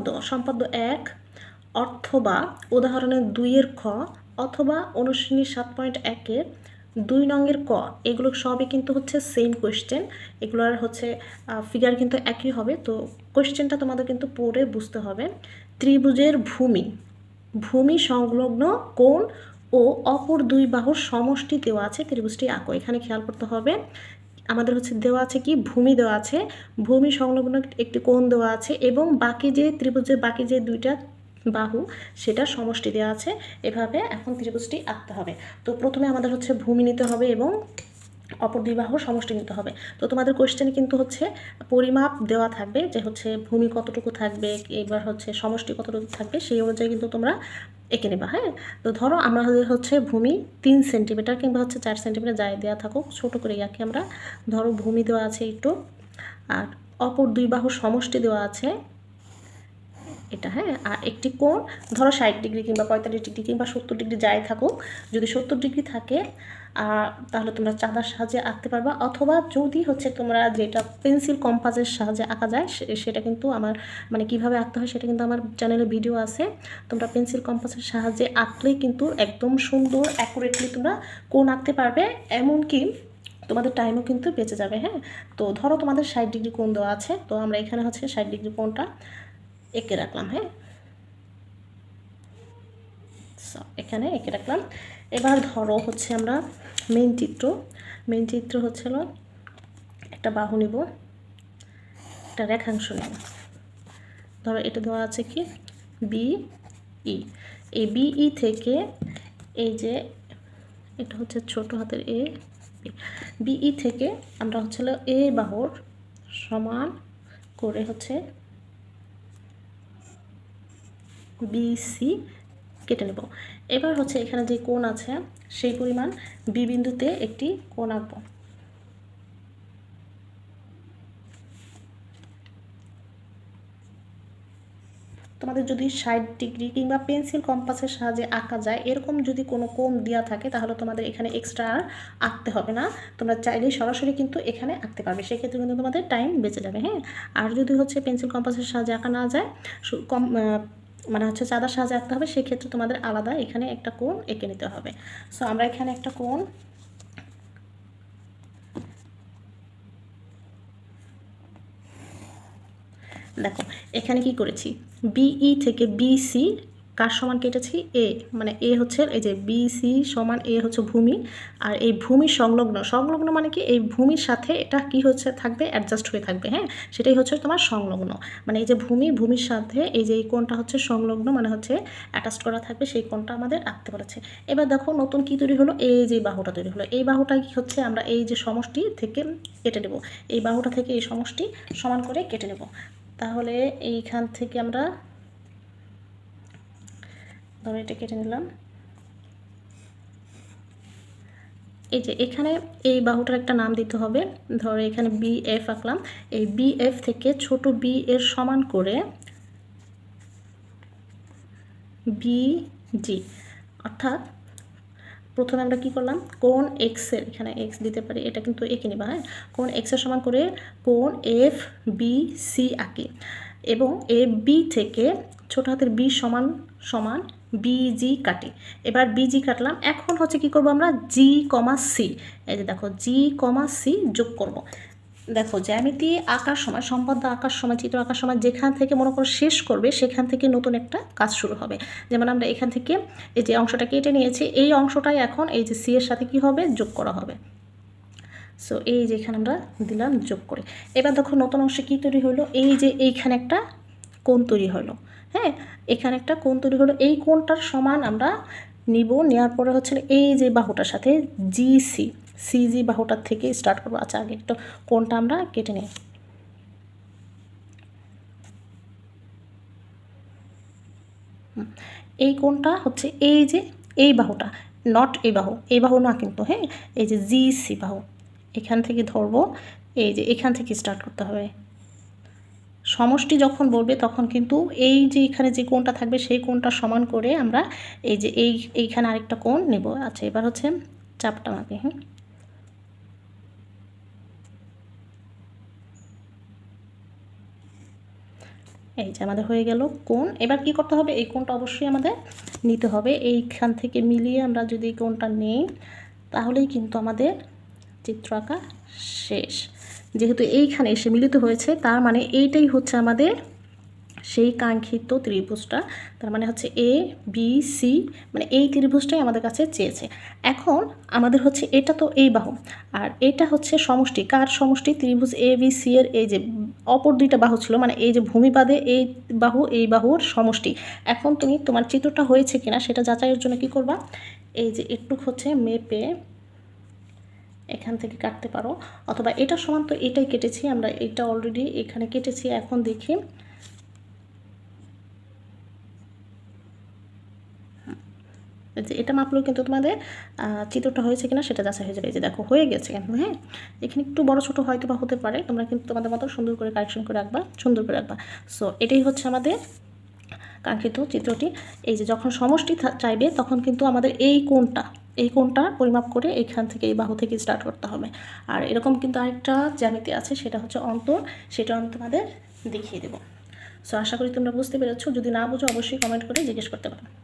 সম্পাদ্য। সম্পাদ্য এক অথবা উদাহরণের দুইয়ের খ অথবা অনুশ্রেণী সাত পয়েন্ট একের দুই নঙের ক। এগুলো সবই কিন্তু হচ্ছে সেম কোয়েশ্চেন এগুলোর হচ্ছে ফিগার কিন্তু একই হবে। তো কোয়েশ্চেনটা তোমাদের কিন্তু পড়ে বুঝতে হবে। ত্রিভুজের ভূমি। ভূমি সংলগ্ন কোণ ও অপর দুই বাহুর সমষ্টি দেওয়া আছে। ত্রিভুজটি আঁকো। এখানে খেয়াল করতে হবে। আমাদের হচ্ছে দেওয়া আছে কি? ভূমি দেওয়া আছে। ভূমি সংলগ্ন একটি কোণ দেওয়া আছে এবং বাকি যে ত্রিভুজের বাকি যে দুইটা বাহু, সেটা সমষ্টি দেওয়া আছে। এভাবে এখন ত্রিভুজটি আঁকতে হবে। তো প্রথমে আমাদের হচ্ছে ভূমি নিতে হবে এবং অপর দুই বাহুর সমষ্টি নিতে হবে। তো তোমাদের কোশ্চেনে কিন্তু হচ্ছে পরিমাপ দেওয়া থাকবে যে হচ্ছে ভূমি কতটুকু থাকবে, এবার হচ্ছে সমষ্টি কতটুকু থাকবে, সেই অনুযায়ী কিন্তু তোমরা এঁকে নেবা হ্যাঁ? তো ধরো আমাদের হচ্ছে ভূমি তিন সেন্টিমিটার কিংবা হচ্ছে চার সেন্টিমিটার যাই দেওয়া থাকুক, ছোটো করে আঁকি আমরা, ধরো ভূমি দেওয়া আছে একটু, আর অপর দুই বাহু সমষ্টি দেওয়া আছে এটা হ্যাঁ? আর একটি কোণ, ধরো ষাট ডিগ্রি কিংবা পঁয়তাল্লিশ ডিগ্রি কিংবা সত্তর ডিগ্রি যাই থাকুক, যদি সত্তর ডিগ্রি থাকে তাহলে তোমরা চাঁদার সাহায্যে আঁকতে পারবা। অথবা যদি হচ্ছে তোমরা যেটা পেন্সিল কম্পাসের সাহায্যে আঁকা যায় সেটা কিন্তু আমার মানে কীভাবে আঁকতে হয় সেটা কিন্তু আমার চ্যানেলে ভিডিও আছে। তোমরা পেন্সিল কম্পাসের সাহায্যে আঁকলেই কিন্তু একদম সুন্দর অ্যাকুরেটলি তোমরা কোণ আঁকতে পারবে। এমনকি তোমাদের টাইমও কিন্তু বেঁচে যাবে হ্যাঁ? তো ধরো তোমাদের ষাট ডিগ্রি কোণ দেওয়া আছে, তো আমরা এখানে হচ্ছে ষাট ডিগ্রি কোণটা এঁকে রাখলাম হ্যাঁ? এখানে এঁকে রাখলাম। এবার ধরো হচ্ছে আমরা মেন চিত্র। মেন চিত্র হচ্ছে একটা বাহু নিব, একটা রেখাংশ নেব। ধরো এটা দেওয়া আছে কি? বি ই এই বিই থেকে এই যে এটা হচ্ছে ছোট হাতের এ বিই থেকে আমরা হচ্ছে এ বাহুর সমান করে হচ্ছে বিসি কেটে নেব। এবার হচ্ছে এখানে যে কোণ আছে, সেই পরিমাণ বি বিন্দুতে একটি কোণ আঁকবো। তোমাদের যদি ষাট ডিগ্রি কিংবা পেন্সিল কম্পাসের সাহায্যে আঁকা যায়, এরকম যদি কোনো কোণ দেওয়া থাকে, তাহলে তোমাদের এখানে এক্সট্রা আর আঁকতে হবে না। তোমরা চাইলেই সরাসরি কিন্তু এখানে আঁকতে পারবে। সেক্ষেত্রে কিন্তু তোমাদের টাইম বেঁচে যাবে হ্যাঁ? আর যদি হচ্ছে পেন্সিল কম্পাসের সাহায্যে আঁকা না যায় কম মানে হচ্ছে চাঁদার সাহায্যে আঁকতে হবে, সেক্ষেত্রে তোমাদের আলাদা এখানে একটা কোণ এঁকে নিতে হবে। সো আমরা এখানে একটা কোণ দেখো, এখানে কি করেছি? বিই থেকে বিসি কার সমান কেটেছি এ মানে এ হচ্ছে এই যে বিসি সমান এ হচ্ছে ভূমি, আর এই ভূমি সংলগ্ন সংলগ্ন মানে কি? এই ভূমির সাথে এটা কি হচ্ছে, থাকবে অ্যাডজাস্ট হয়ে থাকবে হ্যাঁ? সেটাই হচ্ছে তোমার সংলগ্ন। মানে এই যে ভূমি, ভূমির সাথে এই যে এই কোণটা হচ্ছে সংলগ্ন মানে হচ্ছে অ্যাটাচ করা থাকবে, সেই কোণটা আমাদের আঁকতে বলেছে। এবার দেখো নতুন কি তৈরি হলো? এই যে বাহুটা তৈরি হলো। এই বাহুটা কি হচ্ছে? আমরা এই যে সমষ্টি থেকে কেটে নেব। এই বাহুটা থেকে এই সমষ্টি সমান করে কেটে নেব। তাহলে এইখান থেকে আমরা ধরো এটা কেটে নিলাম। এই যে এখানে এই বাহুটার একটা নাম দিতে হবে। ধরো এখানে বি এফ আঁকলাম। এই বি এফ থেকে ছোট বি এর সমান করে বি জি অর্থাৎ প্রথমে আমরা কি করলাম? কোন এক্সের এখানে এক্স দিতে পারি, এটা কিন্তু এঁকে নিবা হ্যাঁ? কোন এক্সের সমান করে কোন এফ বি সি আঁকি। এবং এ বি থেকে ছোট হাতের বি সমান সমান বিজি কাটি। এবার বিজি কাটলাম। এখন হচ্ছে কি করব আমরা? জি কমা সি এই যে দেখো জি কমা সি যোগ করব। দেখো, জ্যামিতি, আঁকার সময়, সম্পাদ্য আঁকার সময়, চিত্র আঁকার সময় যেখান থেকে মনে করো শেষ করবে, সেখান থেকে নতুন একটা কাজ শুরু হবে। যেমন আমরা এখান থেকে এই যে অংশটা কেটে নিয়েছি, এই অংশটাই এখন এই যে সি এর সাথে কি হবে? যোগ করা হবে। সো এই যে এখানে আমরা দিলাম যোগ করে। এবার দেখো, নতুন অংশে কী তৈরি হলো? এই যে এইখানে একটা কোণ তৈরি হলো। হ্যাঁ এখানে একটা কোণ তৈরি হলো। এই কোণটার সমান আমরা নিব। নেওয়ার পরে হচ্ছে এই যে বাহুটার সাথে জিসি সিজি বাহুটার থেকে স্টার্ট করব। আচ্ছা আগে একটু কোণটা আমরা কেটে নিই। এই কোণটা হচ্ছে এই যে এই বাহুটা নট এই বাহু। এই বাহু না কিন্তু হ্যাঁ এই যে জি সি বাহু। এখান থেকে ধরবো, এই যে এখান থেকে স্টার্ট করতে হবে। সমষ্টি যখন বলবে তখন কিন্তু এই যে এখানে যে কোণটা থাকবে সেই কোণটা সমান করে আমরা এই যে এই, এইখানে আরেকটা কোণ নেব। আচ্ছা এবার হচ্ছে চাপটা মাপি হ্যাঁ এই যে আমাদের হয়ে গেল কোন এবার কি করতে হবে? এই কোনটা অবশ্যই আমাদের নিতে হবে। এইখান থেকে মিলিয়ে আমরা যদি কোণটা নেই, তাহলেই কিন্তু আমাদের চিত্র আঁকা শেষ। যেহেতু এইখানে এসে মিলিত হয়েছে, তার মানে এইটাই হচ্ছে আমাদের সেই কাঙ্ক্ষিত ত্রিভুজটা। তার মানে হচ্ছে এ বি সি মানে এই ত্রিভুজটাই আমাদের কাছে চেয়েছে। এখন আমাদের হচ্ছে এটা তো এই বাহু, আর এটা হচ্ছে সমষ্টি। কার সমষ্টি? ত্রিভুজ এ বি সি এর এই যে অপর দুইটা বাহু ছিল মানে এই যে ভূমিবাদে এই বাহু, এই বাহুর সমষ্টি। এখন তুমি তোমার চিত্রটা হয়েছে কিনা সেটা যাচাইয়ের জন্য কি করবা? এই যে একটু হচ্ছে মেপে এখান থেকে কাটতে পারো। অথবা এটা সমান তো এটাই কেটেছি, আমরা এটা অলরেডি এখানে কেটেছি, এখন দেখি। যে এটা মাপলেও কিন্তু তোমাদের চিত্রটা হয়েছে কিনা সেটা যাচাই হয়ে যাবে। যে দেখো, হয়ে গেছে হ্যাঁ? এখানে একটু বড়, ছোটো হয়তো বা হতে পারে। তোমরা কিন্তু তোমাদের মতো সুন্দর করে কারেকশন করে রাখবা, সুন্দর করে রাখবা। সো এটাই হচ্ছে আমাদের কাঙ্ক্ষিত চিত্রটি। এই যে যখন সমষ্টি চাইবে, তখন কিন্তু আমাদের এই কোণটা এই কোনটা পরিমাপ করে এখান থেকে এই বাহু থেকে স্টার্ট করতে হবে। আর এরকম কিন্তু আরেকটা জ্যামিতি আছে, সেটা হচ্ছে অন্তর, সেটা আমি তোমাদের দেখিয়ে দেবো। সো আশা করি তোমরা বুঝতে পেরেছ। যদি না বুঝো, অবশ্যই কমেন্ট করে জিজ্ঞেস করতে পারো।